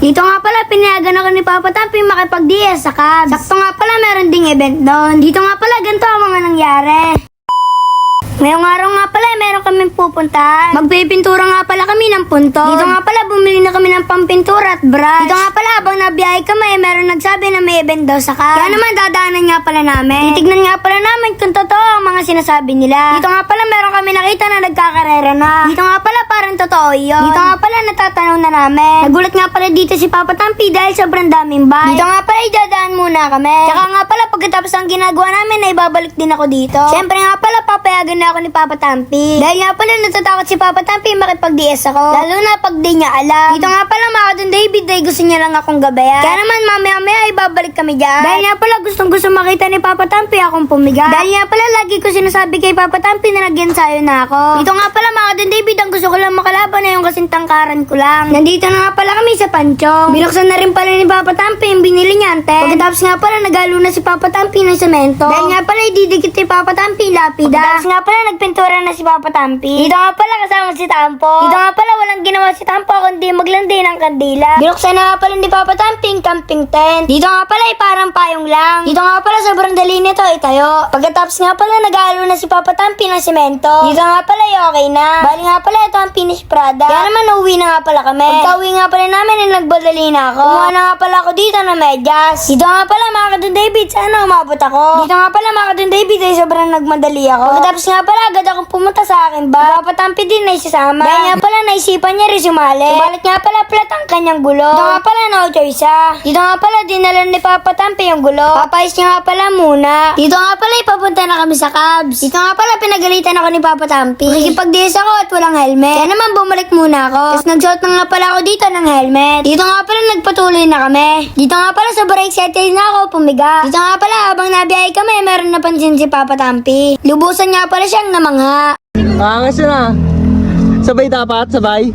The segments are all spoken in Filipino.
Dito nga pala, pinayagan ako ni Papa Tampi makipag-DS sa Cubs. Sakto nga pala, meron ding event doon. Dito nga pala, ganito ang mga nangyari. Ngayong araw nga pala, meron kaming pupuntahan. Magpipintura nga pala kami ng punto. Dito nga pala, bumili na kami ng pampintura at brush. Dito nga pala, habang nabiyahe kami, meron nagsabi na may event daw sa Cubs. Kaya naman, dadaanan pala namin. Titignan nga pala namin kung totoo ang mga sinasabi nila. Dito nga pala, meron kami nakita na nagkakarera na. Dito nga pala, parang totoo yun. Dito nga pala, natatanaw na namin. Nagulat nga pala dito si Papa Tampi dahil sobrang daming bike. Dito nga pala, idadaan muna kami. Tsaka nga pala, pagkatapos ang ginagawa namin, ay babalik din ako dito. Siyempre nga pala, papayagan na ako ni Papa Tampi. Dahil nga pala, natatakot si Papa Tampi makipag-DS ako. Lalo na pag di niya alam. Dito nga pala, mga Don David, dahil gusto niya lang akong gabayan. Kaya naman, mamaya-maya ay babalik kami dyan. Dahil nga pala, gustong gusto makita ni Papa Tampi akong pumiga. Dahil nga pala, lagi ko sinasabi kay Papa Tampi na nag-ensayo na ako. Dito nga pala, mga Don David, ang gusto ko lang makalaban na yung kasing tangkaran ko lang. Nandito na nga pala kami sa Panchong. Binuksan na rin pala ni Papa Tampi yung binili niya, ante. Pagkatapos nga pala, nagalo na si Papa Tampi ng semento. Dahil nga pala, ididikit ni Papa Tampi lapida. Pagkatapos nga pala, nagpintura na si Papa Tampi. Dito nga pala, kasama si Tampo. Dito nga pala, walang ginawa si Tampo kundi maglandi ng kandila. Binuksan na nga pala ni Papa Tampi yung camping tent. Dito nga pala, ay parang payong lang. Dito nga pala, sobrang dali nito itayo. Pagkatapos nga pala, nag-aalo na si Papa Tampi ng semento. Dito nga pala, ay okay na. Bali nga pala, ito ang finished product. Kaya naman, uuwi na nga pala kami. Pagka-uwi nga pala namin, ay nagbadali na ako. Kumuha na nga pala ako dito ng medyas. Dito nga pala, mga kadun David, sana umabot ako. Dito nga pala, mga kadun David, ay sobrang nagmadali ako. Pagkatapos nga pala, agad akong pumunta sa akin ba. Papa Tampi din ay sasama. Dahil nga pala, naisipan niya rin sumali. Subalit nga pala, plat ang kanyang gulo. Dito nga pala, no choice ah. Dito nga pala, dinala ni Papa Tampi yung gulo. Papayos niya nga pala muna. Dito nga pala, ipapunta na kami sa Cubs. Dito nga pala, pinagalitan ako ni Papa Tampi. Nakikipag-DS ako at walang helmet. Kaya naman, bumalik muna ako. Tapos nagsuot na nga pala ako dito ng helmet. Dito nga pala, nagpatuloy na kami. Dito nga pala, sobrang excited na ako pumiga. Dito nga pala, habang nabiyahe kami, meron napansin si Papa Tampi. Lubusan nga pala siyang namangha. Angas yun ah. Sabay dapat, sabay.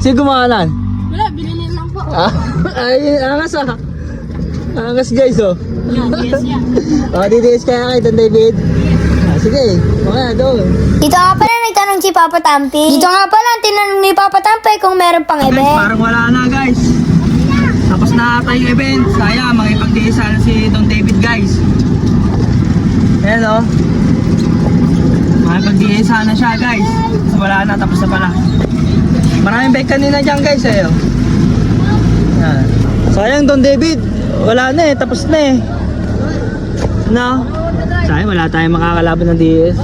Sino gumawalan? Wala, binili lang po. Ah, ay, angas ah. Angas guys oh. Yan, yes, yan. Oh, DDS kaya kay Don David. Ah, sige, mga doon. Dito nga pala nagtanong si Papa Tampi. Dito nga pala tinanong ni Papa Tampi kung meron pang Guys, event. parang wala na guys. Tapos na ata yung event. Sayang, makipag-DS sana si Don David guys. Ayan oh. Makipag-DS sana siya guys. So, wala na, tapos na pala. Maraming bike kanina dyan guys eh. oh. Yan. Sayang Don David. Wala na eh, tapos na eh. No? Sayang, wala tayong makakalaban ng DS.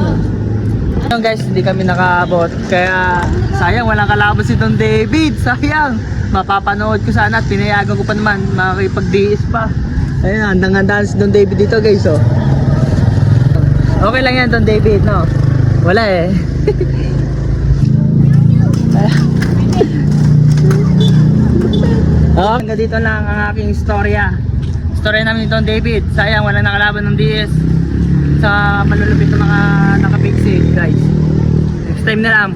Ayun guys, hindi kami nakaabot. Kaya sayang walang kalaban si Don David. Sayang. Mapapanood ko sana at pinayagan ko pa naman makakipag-DS pa. Ayun, handang-handaan si Don David dito guys oh. Okay lang yan Don David, no? Wala eh. Oh, hanggang dito lang ang aking istorya. Istorya namin ni Don David. Sayang wala nakalaban ng DS sa malulupit na mga nakapixie guys. Next time na lang.